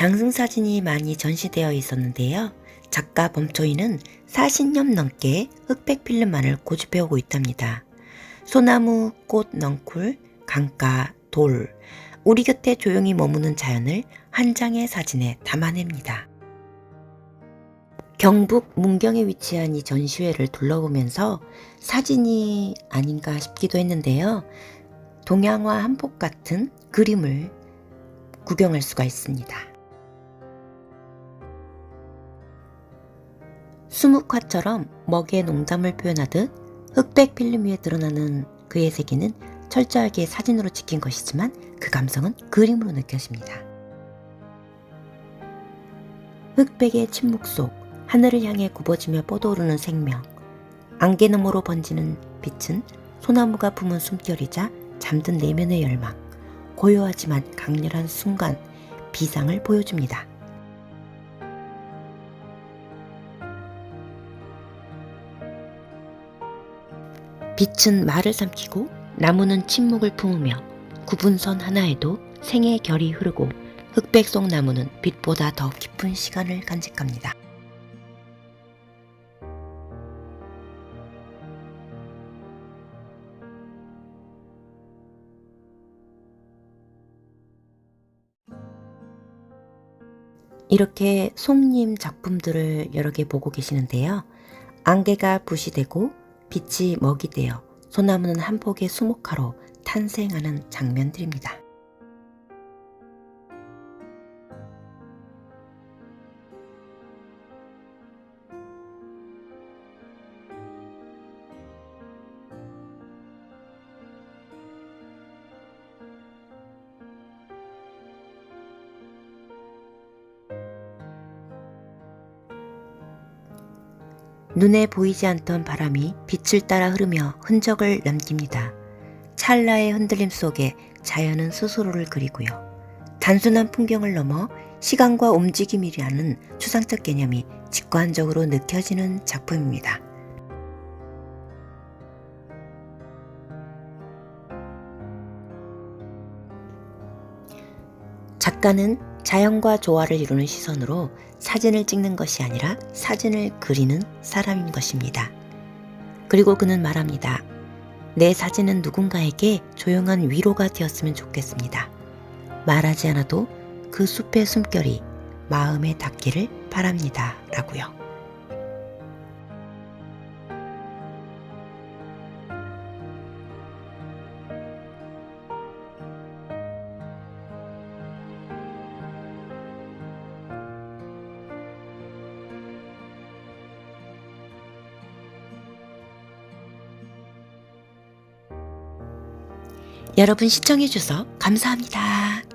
장승 사진이 많이 전시되어 있었는데요. 작가 범초이는 40년 넘게 흑백 필름만을 고집해오고 있답니다. 소나무, 꽃, 넝쿨, 강가, 돌, 우리 곁에 조용히 머무는 자연을 한 장의 사진에 담아냅니다. 경북 문경에 위치한 이 전시회를 둘러보면서 사진이 아닌가 싶기도 했는데요. 동양화 한복 같은 그림을 구경할 수가 있습니다. 수묵화처럼 먹이의 농담을 표현하듯 흑백 필름 위에 드러나는 그의 세계는 철저하게 사진으로 찍힌 것이지만 그 감성은 그림으로 느껴집니다. 흑백의 침묵 속 하늘을 향해 굽어지며 뻗어오르는 생명 안개 너머로 번지는 빛은 소나무가 품은 숨결이자 잠든 내면의 열망 고요하지만 강렬한 순간 비상을 보여줍니다. 빛은 말을 삼키고 나무는 침묵을 품으며 구분선 하나에도 생의 결이 흐르고 흑백 속 나무는 빛보다 더 깊은 시간을 간직합니다. 이렇게 송님 작품들을 여러 개 보고 계시는데요. 안개가 붓이 되고 빛이 먹이 되어 소나무는 한 폭의 수목화로 탄생하는 장면들입니다. 눈에 보이지 않던 바람이 빛을 따라 흐르며 흔적을 남깁니다. 찰나의 흔들림 속에 자연은 스스로를 그리고요. 단순한 풍경을 넘어 시간과 움직임이라는 추상적 개념이 직관적으로 느껴지는 작품입니다. 작가는 자연과 조화를 이루는 시선으로 사진을 찍는 것이 아니라 사진을 그리는 사람인 것입니다. 그리고 그는 말합니다. 내 사진은 누군가에게 조용한 위로가 되었으면 좋겠습니다. 말하지 않아도 그 숲의 숨결이 마음에 닿기를 바랍니다. 라고요. 여러분 시청해주셔서 감사합니다.